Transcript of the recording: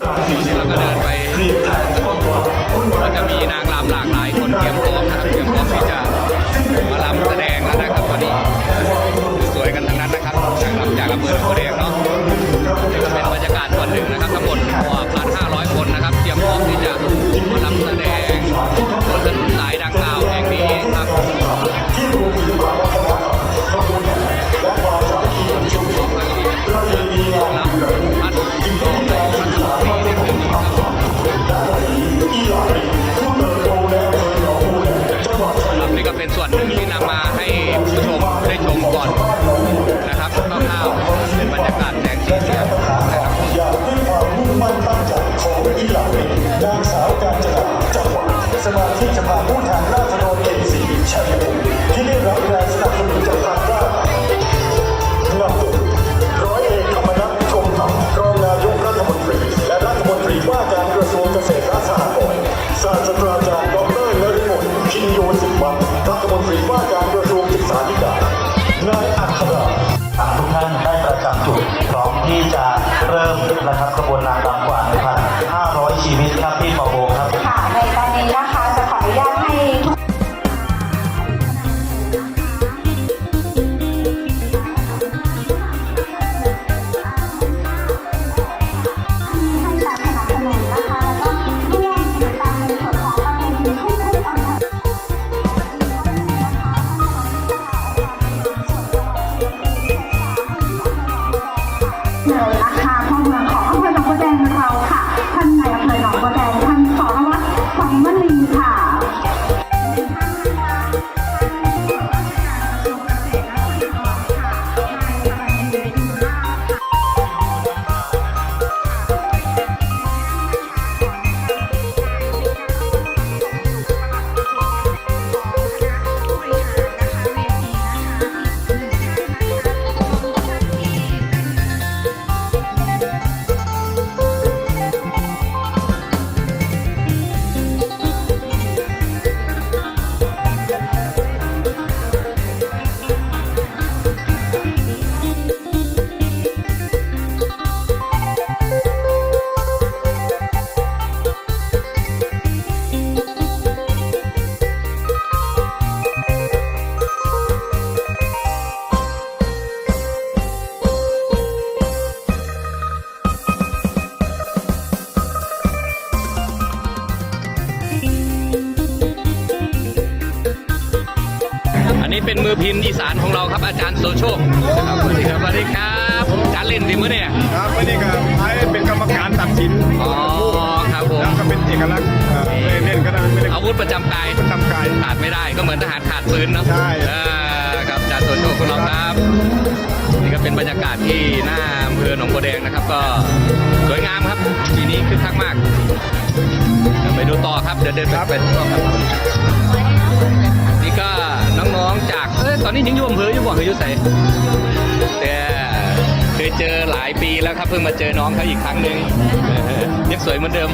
แล้วก็เดินไป อินโยสิบวันรัฐมนตรีว่าการกระทรวงศึกษาธิการนายอัคราทุกท่านได้ประจำจุดพร้อมที่จะเริ่มนะครับกระบวนนางรำกว่า 1,500 ชีวิตครับที่ปอโบครับ ค่ะในตอนนี้นะคะจะขออนุญาตให้ทุก เป็นมือพินอีสานของเราครับอาจารย์โสโชคนะครับสวัสดีครับสวัสดีครับอาจารย์เล่นสิมือเนี่ยครับวันนี้ก็ให้เป็นกรรมการตัดสินอ๋อครับผมแล้วก็เป็นเอกลักษณ์เอ่อเล่นก็ได้ไม่ได้อาวุธประจำกายประจำกาย ขาดไม่ได้ก็เหมือนทหารขาดปืนเนาะใช่เออครับอาจารย์โสโชคของเราครับ นี่ก็เป็นบรรยากาศที่หน้าอำเภอหนองบัวแดงนะครับ ก็สวยงามครับปีนี้คึกคักมากเดี๋ยวไปดูต่อครับเดี๋ยวเดินไปไปต่อครับ อ้ยตอนนี้ยังอยู่อำเภออยู่บ่คืออยู่ใส่แต่เคยเจอหลายปีแล้วครับเพิ่งมาเจอน้องเขาอีกครั้งหนึ่งเออยังสวยเหมือนเดิม